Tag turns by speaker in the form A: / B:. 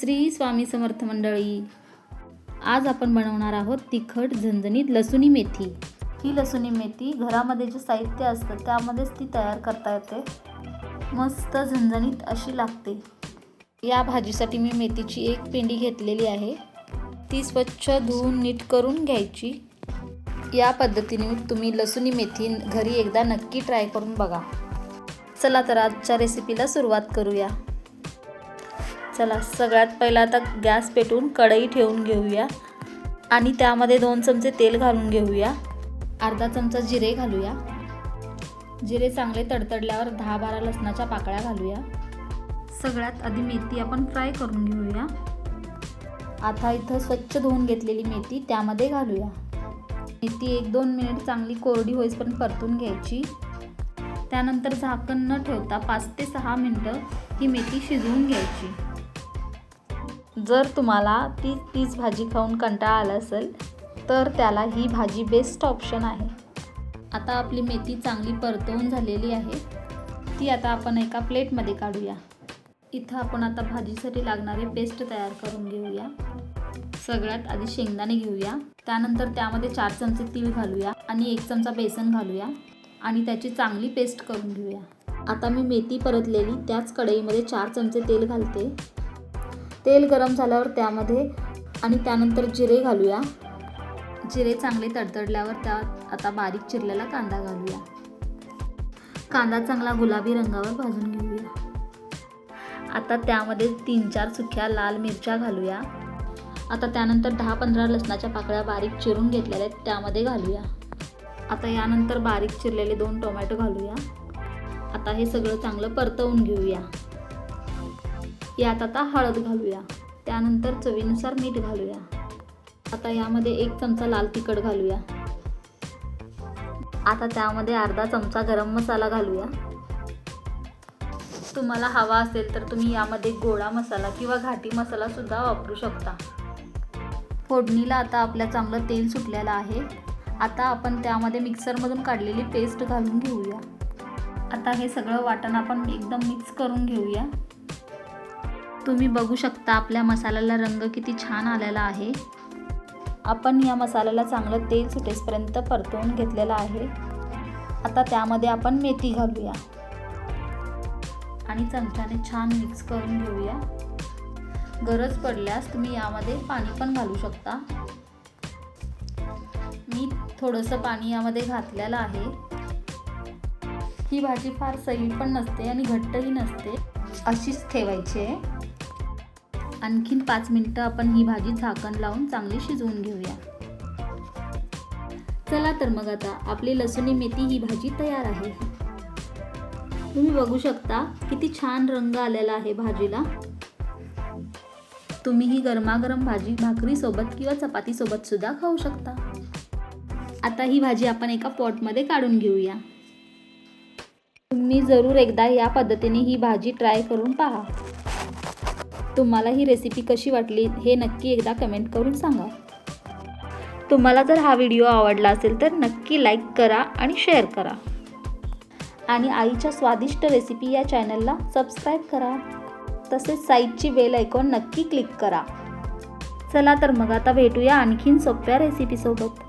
A: श्री स्वामी समर्थ मंडळी. आज आपण बनवणार आहोत तिखट झणझणीत लसुणी मेथी. ही लसुणी मेथी घरामध्ये जे साहित्य असतं त्यामध्येच ती तयार करता येते. मस्त झणझणीत अशी लागते. या भाजीसाठी मी मेथीची एक पेंडी घेतलेली आहे. ती स्वच्छ धुवून नीट करून घ्यायची. या पद्धतीने तुम्ही लसुणी मेथी घरी एकदा नक्की ट्राय करून बघा. चला तर आजच्या रेसिपीला सुरुवात करूया. चला सगळ्यात पहिला आता गॅस पेटून कढई ठेवून घेऊया. आणि त्यामध्ये दोन चमचे तेल घालून घेऊया. अर्धा चमचा जिरे घालूया. जिरे चांगले तडतडल्यावर दहा बारा लसणाच्या पाकळ्या घालूया. सगळ्यात आधी मेथी आपण फ्राय करून घेऊया. आता इथं स्वच्छ धुवून घेतलेली मेथी त्यामध्ये घालूया. मेथी एक दोन मिनिट चांगली कोरडी होईपर्यंत परतून घ्यायची. त्यानंतर झाकण न ठेवता पाच ते सहा मिनटं ही मेथी शिजवून घ्यायची. जर तुम्हाला ती तीच भाजी खाऊन कंटाळा आला असेल तर त्याला ही भाजी बेस्ट ऑप्शन आहे. आता आपली मेथी चांगली परतवून झालेली आहे. ती आता आपण एका प्लेटमध्ये काढूया. इथं आपण आता भाजीसाठी लागणारे पेस्ट तयार करून घेऊया. सगळ्यात आधी शेंगदाणे घेऊया. त्यानंतर त्यामध्ये चार चमचे तीळ घालूया आणि एक चमचा बेसन घालूया आणि त्याची चांगली पेस्ट करून घेऊया. आता मी मेथी परतलेली त्याच कढईमध्ये चार चमचे तेल घालते. तेल गरम झाल्यावर त्यामध्ये आणि त्यानंतर जिरे घालूया. जिरे चांगले तडतडल्यावर त्यात आता बारीक चिरलेला कांदा घालूया. कांदा चांगला गुलाबी रंगावर भाजून घेऊया. आता त्यामध्ये तीन चार सुक्या लाल मिरच्या घालूया. आता त्यानंतर दहा पंधरा लसणाच्या पाकळ्या बारीक चिरून घेतलेल्या आहेत त्यामध्ये घालूया. आता यानंतर बारीक चिरलेले दोन टोमॅटो घालूया. आता हे सगळं चांगलं परतवून घेऊया. यात आता हळद घालूया. त्यानंतर चवीनुसार मीठ घालूया. आता यामध्ये एक चमचा लाल तिखट घालूया. आता त्यामध्ये अर्धा चमचा गरम मसाला घालूया. तुम्हाला हवा असेल तर तुम्ही यामध्ये गोळा मसाला किंवा घाटी मसाला सुद्धा वापरू शकता. फोडणीला आता आपल्या चांगलं तेल सुटलेलं आहे. आता आपण त्यामध्ये मिक्सरमधून काढलेली पेस्ट घालून घेऊया. आता हे सगळं वाटण आपण एकदम मिक्स करून घेऊया. तुम्ही बघू शकता आपल्या मसाल्याला रंग किती छान आलेला आहे. आपण या मसाल्याला चांगलं तेल सुटेसपर्यंत परतवून घेतलेलं आहे. आता त्यामध्ये आपण मेथी घालूया. आणि चमच्याने छान मिक्स करून घेऊया. गरज पडल्यास तुम्ही यामध्ये पाणी पण घालू शकता. मी थोडंसं पाणी यामध्ये घातलेलं आहे. ही भाजी फार सैल पण नसते आणि घट्टही नसते. अशीच ठेवायची आहे. आणखीन पाच मिनटं आपण ही भाजी झाकण लावून चांगली शिजवून घेऊया. चला तर मग आता आपली लसुणी मेथी ही भाजी तयार आहे. तुम्ही बघू शकता किती छान रंग आलेला आहे भाजीला. तुम्ही ही गरमागरम भाजी भाकरीसोबत किंवा चपातीसोबत सुद्धा खाऊ शकता. आता ही भाजी आपण एका पॉटमध्ये काढून घेऊया. तुम्ही जरूर एकदा या पद्धतीने ही भाजी ट्राय करून पहा. तुम्हाला ही रेसिपी कशी वाटली हे नक्की एकदा कमेंट करून सांगा. तुम्हाला जर हा व्हिडिओ आवडला असेल तर नक्की लाईक करा आणि शेअर करा. आणि आईच्या स्वादिष्ट रेसिपी या चॅनलला सबस्क्राईब करा. तसेच साईडची बेल ऐकून नक्की क्लिक करा. चला तर मग आता भेटूया आणखीन सोप्या रेसिपीसोबत